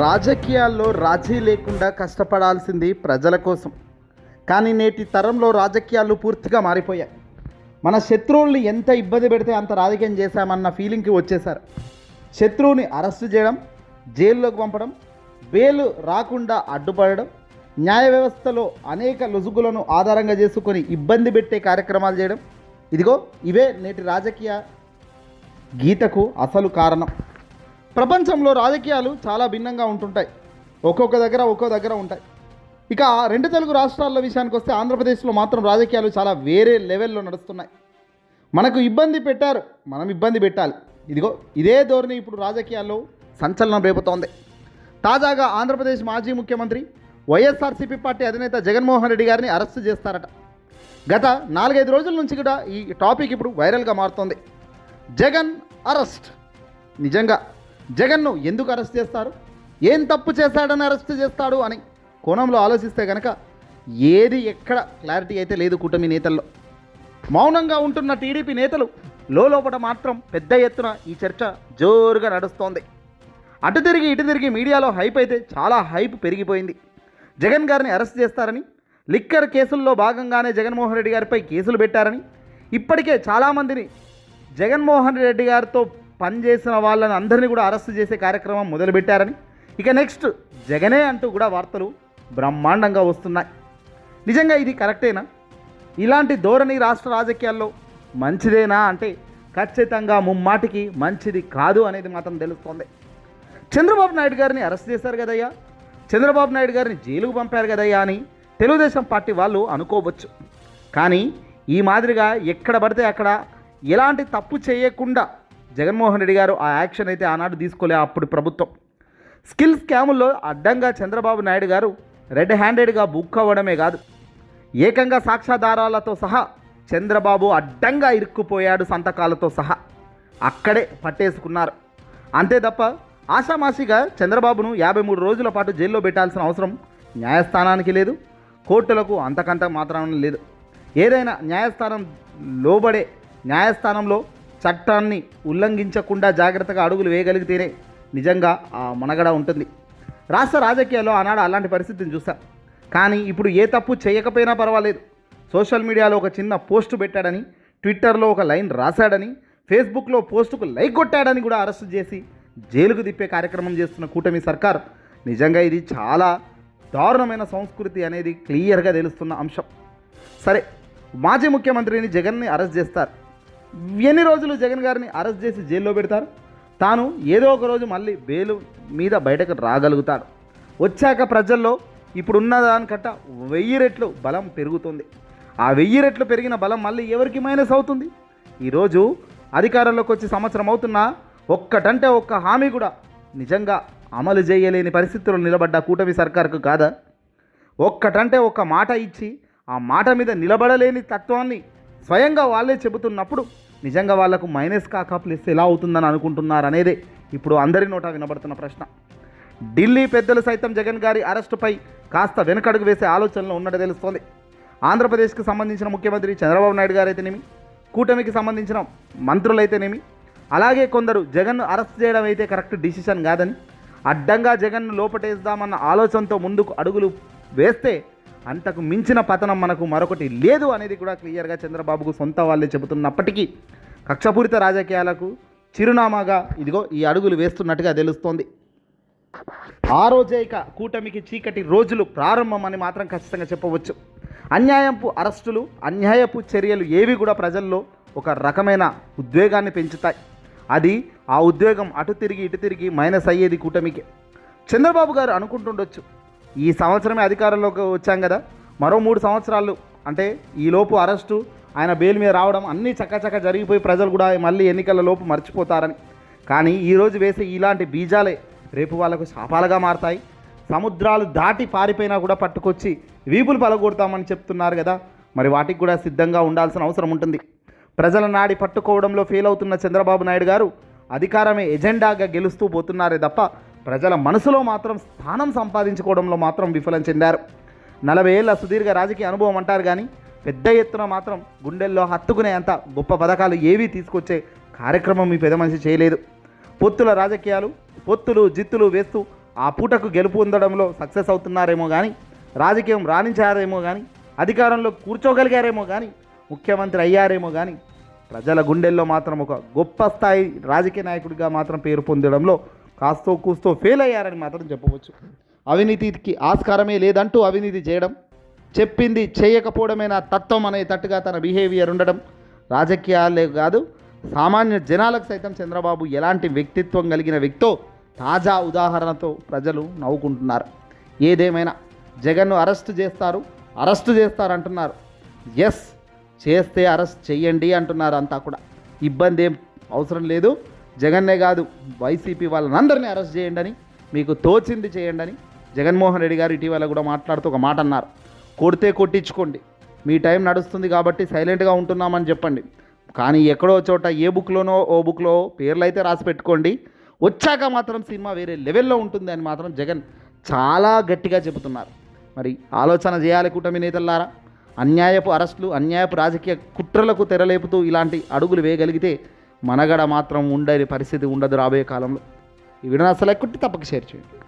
రాజకీయాల్లో రాజీ లేకుండా కష్టపడాల్సింది ప్రజల కోసం. కానీ నేటి తరంలో రాజకీయాలు పూర్తిగా మారిపోయాయి. మన శత్రువుల్ని ఎంత ఇబ్బంది పెడితే అంత రాజకీయం చేశామన్న ఫీలింగ్కి వచ్చేసారు శత్రువుని అరెస్టు చేయడం జైల్లోకి పంపడం వేలు రాకుండా అడ్డుపడడం న్యాయ వ్యవస్థలో అనేక లొసుగులను ఆధారంగా చేసుకొని ఇబ్బంది పెట్టే కార్యక్రమాలు చేయడం. ఇదిగో ఇవే నేటి రాజకీయ గీతకు అసలు కారణం. ప్రపంచంలో రాజకీయాలు చాలా భిన్నంగా ఉంటుంటాయి. ఒక్కొక్క దగ్గర ఒక్కో దగ్గర ఉంటాయి. ఇక రెండు తెలుగు రాష్ట్రాల విషయానికి వస్తే ఆంధ్రప్రదేశ్లో మాత్రం రాజకీయాలు చాలా వేరే లెవెల్లో నడుస్తున్నాయి. మనకు ఇబ్బంది పెట్టారు మనం ఇబ్బంది పెట్టాలి. ఇదిగో ఇదే ధోరణి ఇప్పుడు రాజకీయాల్లో సంచలనం రేపుతోంది. తాజాగా ఆంధ్రప్రదేశ్ మాజీ ముఖ్యమంత్రి వైఎస్ఆర్సీపీ పార్టీ అధినేత జగన్మోహన్ రెడ్డి గారిని అరెస్ట్ చేస్తారట. గత నాలుగైదు రోజుల నుంచి కూడా ఈ టాపిక్ ఇప్పుడు వైరల్గా మారుతోంది. జగన్ అరెస్ట్. నిజంగా జగన్ను ఎందుకు అరెస్ట్ చేస్తారు? ఏం తప్పు చేశాడని అరెస్ట్ చేస్తాడు అని కోణంలో ఆలోచిస్తే కనుక ఏది ఎక్కడ క్లారిటీ అయితే లేదు కూటమి నేతల్లో. మౌనంగా ఉంటున్న టీడీపీ నేతలు లోపల మాత్రం పెద్ద ఎత్తున ఈ చర్చ జోరుగా నడుస్తోంది. అటు తిరిగి ఇటు తిరిగి మీడియాలో హైప్ అయితే చాలా హైప్ పెరిగిపోయింది. జగన్ గారిని అరెస్ట్ చేస్తారని లిక్కర్ కేసుల్లో భాగంగానే జగన్మోహన్ రెడ్డి గారిపై కేసులు పెట్టారని ఇప్పటికే చాలామందిని జగన్మోహన్ రెడ్డి గారితో పనిచేసిన వాళ్ళని అందరినీ కూడా అరెస్ట్ చేసే కార్యక్రమం మొదలుపెట్టారని. ఇక నెక్స్ట్ జగనే అంటూ కూడా వార్తలు బ్రహ్మాండంగా వస్తున్నాయి. నిజంగా ఇది కరెక్టేనా? ఇలాంటి ధోరణి రాష్ట్ర రాజకీయాల్లో మంచిదేనా అంటే ఖచ్చితంగా ముమ్మాటికి మంచిది కాదు అనేది మాత్రం తెలుస్తోంది. చంద్రబాబు నాయుడు గారిని అరెస్ట్ చేశారు కదయ్యా? చంద్రబాబు నాయుడు గారిని జైలుకు పంపారు కదయ్యా అని తెలుగుదేశం పార్టీ వాళ్ళు అనుకోవచ్చు. కానీ ఈ మాదిరిగా ఎక్కడ పడితే అక్కడ ఎలాంటి తప్పు చేయకుండా జగన్మోహన్ రెడ్డి గారు ఆ యాక్షన్ అయితే ఆనాడు తీసుకోలే అప్పుడు ప్రభుత్వం. స్కిల్ స్కాముల్లో అడ్డంగా చంద్రబాబు నాయుడు గారు రెడ్ హ్యాండెడ్గా బుక్ అవ్వడమే కాదు ఏకంగా సాక్ష్యాధారాలతో సహా చంద్రబాబు అడ్డంగా ఇరుక్కుపోయాడు సంతకాలతో సహా అక్కడే పట్టేసుకున్నారు. అంతే తప్ప ఆషామాషిగా చంద్రబాబును యాభై మూడు రోజుల పాటు జైల్లో పెట్టాల్సిన అవసరం న్యాయస్థానానికి లేదు కోర్టులకు అంతకంత మాత్రం లేదు. ఏదైనా న్యాయస్థానం లోబడే న్యాయస్థానంలో చట్టాన్ని ఉల్లంఘించకుండా జాగ్రత్తగా అడుగులు వేయగలిగితేనే నిజంగా ఆ మనగడ ఉంటుంది. రాష్ట్ర రాజకీయాల్లో ఆనాడు అలాంటి పరిస్థితిని చూసాం కానీ ఇప్పుడు ఏ తప్పు చేయకపోయినా పర్వాలేదు. సోషల్ మీడియాలో ఒక చిన్న పోస్ట్ పెట్టాడని ట్విట్టర్లో ఒక లైన్ రాశాడని ఫేస్బుక్లో పోస్టుకు లైక్ కొట్టాడని కూడా అరెస్ట్ చేసి జైలుకు తిప్పే కార్యక్రమం చేస్తున్న కూటమి సర్కార్ నిజంగా ఇది చాలా దారుణమైన సంస్కృతి అనేది క్లియర్గా తెలుస్తున్న అంశం. సరే మాజీ ముఖ్యమంత్రిని జగన్ని అరెస్ట్ చేస్తారు. ఎన్ని రోజులు జగన్ గారిని అరెస్ట్ చేసి జైల్లో పెడతారు? తాను ఏదో ఒక రోజు మళ్ళీ బెయిల్ మీద బయటకు రాగలుగుతాడు. వచ్చాక ప్రజల్లో ఇప్పుడున్న దానికట్ట వెయ్యి రెట్లు బలం పెరుగుతుంది. ఆ వెయ్యి రెట్లు పెరిగిన బలం మళ్ళీ ఎవరికి మైనస్ అవుతుంది? ఈరోజు అధికారంలోకి వచ్చి సంవత్సరం అవుతున్నా ఒక్కటంటే ఒక్క హామీ కూడా నిజంగా అమలు చేయలేని పరిస్థితుల్లో నిలబడ్డ కూటమి సర్కార్కు కాదా? ఒక్కటంటే ఒక్క మాట ఇచ్చి ఆ మాట మీద నిలబడలేని తత్వాన్ని స్వయంగా వాళ్ళే చెబుతున్నప్పుడు నిజంగా వాళ్ళకు మైనస్ కాక ప్లస్ ఎలా అవుతుందని అనుకుంటున్నారు అనేదే ఇప్పుడు అందరి నోట వినబడుతున్న ప్రశ్న. ఢిల్లీ పెద్దలు సైతం జగన్ గారి అరెస్టుపై కాస్త వెనకడుగు వేసే ఆలోచనలో ఉన్నట్టు తెలుస్తోంది. ఆంధ్రప్రదేశ్కి సంబంధించిన ముఖ్యమంత్రి చంద్రబాబు నాయుడు గారు అయితేనేమి కూటమికి సంబంధించిన మంత్రులైతేనేమి అలాగే కొందరు జగన్ను అరెస్ట్ చేయడం అయితే కరెక్ట్ డిసిషన్ కాదని అడ్డంగా జగన్ను లోపటేద్దామన్న ఆలోచనతో ముందుకు అడుగులు వేస్తే అంతకు మించిన పతనం మనకు మరొకటి లేదు అనేది కూడా క్లియర్గా చంద్రబాబుకు సొంత వాళ్ళే చెబుతున్నప్పటికీ కక్షపూరిత రాజకీయాలకు చిరునామాగా ఇదిగో ఈ అడుగులు వేస్తున్నట్టుగా తెలుస్తోంది. ఆ రోజే ఇక కూటమికి చీకటి రోజులు ప్రారంభం అని మాత్రం ఖచ్చితంగా చెప్పవచ్చు. అన్యాయపు అరెస్టులు అన్యాయపు చర్యలు ఏవి కూడా ప్రజల్లో ఒక రకమైన ఉద్వేగాన్ని పెంచుతాయి. అది ఆ ఉద్వేగం అటు తిరిగి ఇటు తిరిగి మైనస్ అయ్యేది కూటమికి. చంద్రబాబు గారు అనుకుంటుండొచ్చు ఈ సంవత్సరమే అధికారంలోకి వచ్చాం కదా. మరో మూడు సంవత్సరాలు అంటే ఈలోపు అరెస్టు ఆయన బెయిల్ మీద రావడం అన్నీ చక్కచక్క జరిగిపోయి ప్రజలు కూడా మళ్ళీ ఎన్నికల లోపు మర్చిపోతారని. కానీ ఈరోజు వేసే ఇలాంటి బీజాలే రేపు వాళ్ళకు శాపాలుగా మారతాయి. సముద్రాలు దాటి పారిపోయినా కూడా పట్టుకొచ్చి వీపులు పలగొడతామని చెప్తున్నారు కదా. మరి వాటికి కూడా సిద్ధంగా ఉండాల్సిన అవసరం ఉంటుంది. ప్రజల నాడి పట్టుకోవడంలో ఫెయిల్ అవుతున్న చంద్రబాబు నాయుడు గారు అధికారమే ఎజెండాగా గెలుస్తూ పోతున్నారే తప్ప ప్రజల మనసులో మాత్రం స్థానం సంపాదించుకోవడంలో మాత్రం విఫలం చెందారు. నలభై ఏళ్ళ సుదీర్ఘ రాజకీయ అనుభవం అంటారు కానీ పెద్ద ఎత్తున మాత్రం గుండెల్లో హత్తుకునే అంత గొప్ప పథకాలు ఏవీ తీసుకొచ్చే కార్యక్రమం మీ పెద్ద మనిషి చేయలేదు. పొత్తుల రాజకీయాలు పొత్తులు జిత్తులు వేస్తూ ఆ పూటకు గెలుపు పొందడంలో సక్సెస్ అవుతున్నారేమో కానీ రాజకీయం రాణించారేమో కానీ అధికారంలో కూర్చోగలిగారేమో కానీ ముఖ్యమంత్రి అయ్యారేమో కానీ ప్రజల గుండెల్లో మాత్రం ఒక గొప్ప స్థాయి రాజకీయ నాయకుడిగా మాత్రం పేరు పొందడంలో కాస్తో కూస్తో ఫెయిల్ అయ్యారని మాత్రం చెప్పవచ్చు. అవినీతికి ఆస్కారమే లేదంటూ అవినీతి చేయడం చెప్పింది చేయకపోవడమే నా తత్వం అనే తట్టుగా తన బిహేవియర్ ఉండడం రాజకీయాలే కాదు సామాన్య జనాలకు సైతం చంద్రబాబు ఎలాంటి వ్యక్తిత్వం కలిగిన వ్యక్తో తాజా ఉదాహరణతో ప్రజలు నవ్వుకుంటున్నారు. ఏదేమైనా జగన్ను అరెస్ట్ చేస్తారు అరెస్ట్ చేస్తారు అంటున్నారు ఎస్ చేస్తే అరెస్ట్ చెయ్యండి అంటున్నారు అంతా కూడా. ఇబ్బంది ఏం అవసరం లేదు. జగన్నే కాదు వైసీపీ వాళ్ళనందరినీ అరెస్ట్ చేయండి అని మీకు తోచింది చేయండి అని జగన్మోహన్ రెడ్డి గారు ఇటీవల కూడా మాట్లాడుతూ ఒక మాట అన్నారు. కొడితే కొట్టించుకోండి. మీ టైం నడుస్తుంది కాబట్టి సైలెంట్గా ఉంటున్నామని చెప్పండి. కానీ ఎక్కడో చోట ఏ బుక్లోనో ఓ బుక్లో పేర్లు అయితే రాసి పెట్టుకోండి. వచ్చాక మాత్రం సినిమా వేరే లెవెల్లో ఉంటుంది అని మాత్రం జగన్ చాలా గట్టిగా చెబుతున్నారు. మరి ఆలోచన చేయాలి కూటమి నేతల్లారా? అన్యాయపు అరెస్టులు అన్యాయపు రాజకీయ కుట్రలకు తెరలేపుతూ ఇలాంటి అడుగులు వేయగలిగితే మనగడ మాత్రం ఉండని పరిస్థితి ఉండదు రాబోయే కాలంలో. ఈ వీడియో అసలు ఎక్కుట్టి తప్పక షేర్ చేయండి.